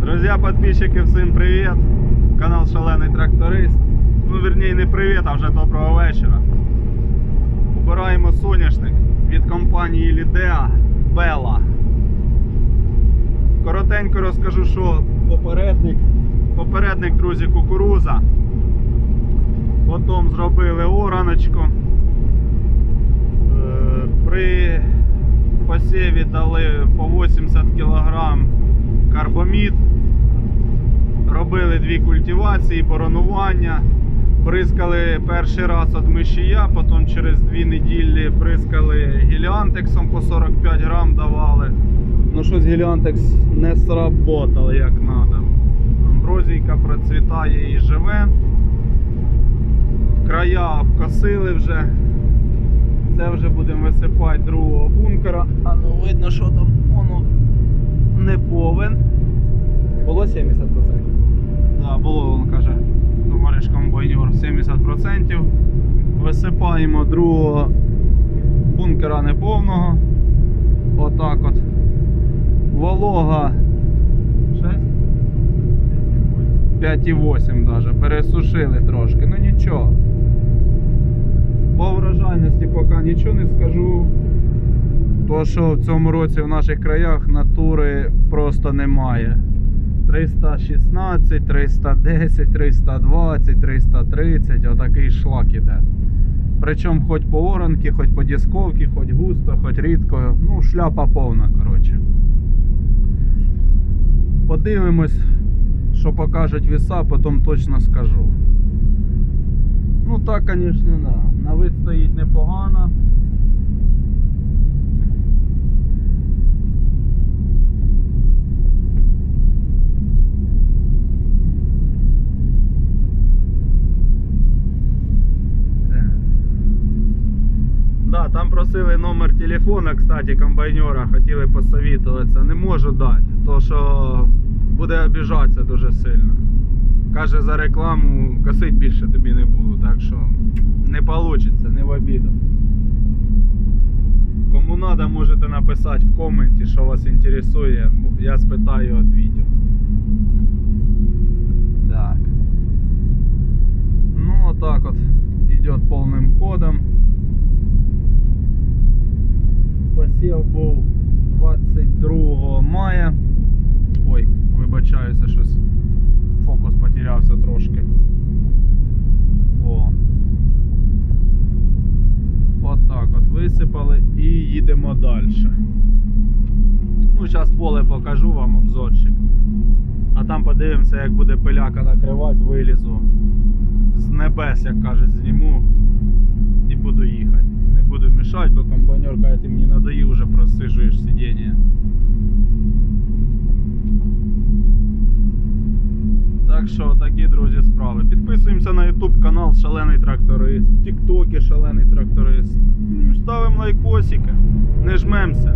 Друзья, подписчики, всім привіт! Канал Шалений Тракторист. Ну, вернее, не привіт, а вже доброго вечора. Убираємо соняшник від компанії Лідеа Бела. Коротенько розкажу, що попередник, попередник, друзі, кукуруза. Потім зробили ораночку. Е, При посіві дали по 80 кг карбомід. Дві культивації, боронування. Бризкали перший раз від мишія, потім через дві неділі бризкали гіліантексом по 45 грам давали. Ну щось гіліантекс не сработав як треба. Амброзійка процвітає і живе. Края обкосили вже. Це вже будемо висипати другого бункера. А ну видно, що там воно не повен. Було 70%. 70%. Висипаємо другого бункера неповного. Отак от. Волога 5,8 даже. Пересушили трошки. Ну нічого. По врожайності поки нічого не скажу. То, що в цьому році в наших краях натури просто немає. 316, 310, 320, 330, отакий шлак іде. Причому хоч по оранки, хоч по дісковці, хоч густо, хоч рідко. Ну, шляпа повна, коротше. Подивимось, що покажуть віса, потім точно скажу. Ну так, звісно, да. На вид стоїть непогано. Просили номер телефона, кстати, комбайнера, хотіли посовітуватися. Не можу дати, то що буде обіжатися дуже сильно. Каже, за рекламу косить більше тобі не буду, так що не вийде, не в обіду. Кому треба, можете написати в коменті, що вас інтересує. Я спитаю, відвідю. Так. Ну, отак от идет повним ходом. Посів був 22 мая. Ой, вибачаюся, щось фокус потерявся трошки. О. Отак от висипали і їдемо далі. Ну, зараз поле покажу вам обзорчик. А там подивимося, як буде пиляка накривати, вилізу з небес, як кажуть, зніму і буду їхати. Не буду мішати, бо комбайнер каже, ти мені надоїв вже просижуєш YouTube канал Шалений Тракторист, Тіктоки Шалений Тракторист. Ну, Ставимо лайкосики, не жмемося.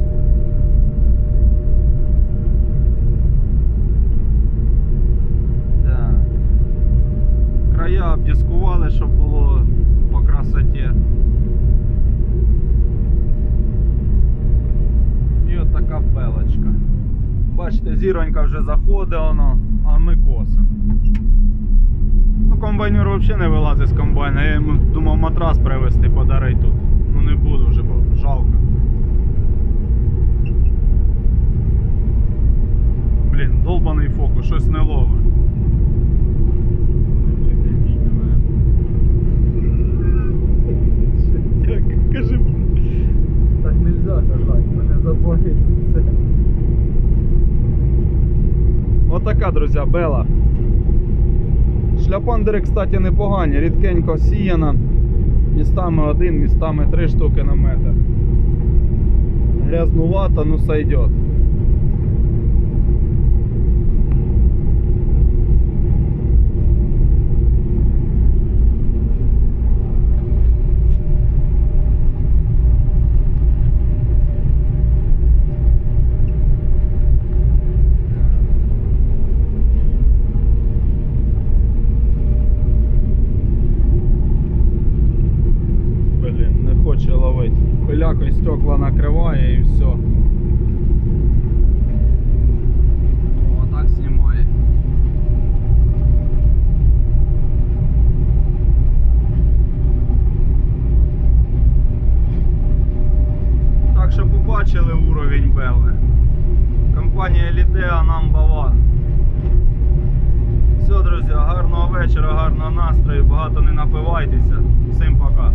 Края обдіскували, щоб було по красоті. І от така белочка. Бачите, зіронька вже заходить воно, а ми косимо. Комбайнер взагалі не вилазить з комбайна. Я йому думав матрас привезти, подарити тут. Ну не буду вже, бо жалко. Блін, долбаний фокус, щось не ловить. Кажи. Так нельзя казати, мене заплатить. Отака, друзі, бела. Шляпандери, кстати, непогані, рідкенько сіяна. Містами один, містами три штуки на метр. Грязнувато, ну сойдет. пилякою стекла накриває і все. О, знімає. Так що побачили уровень Белли. Компанія Лідеа нам баван. Все, друзі, гарного вечора, гарного настрою, багато не напивайтеся. Всім пока.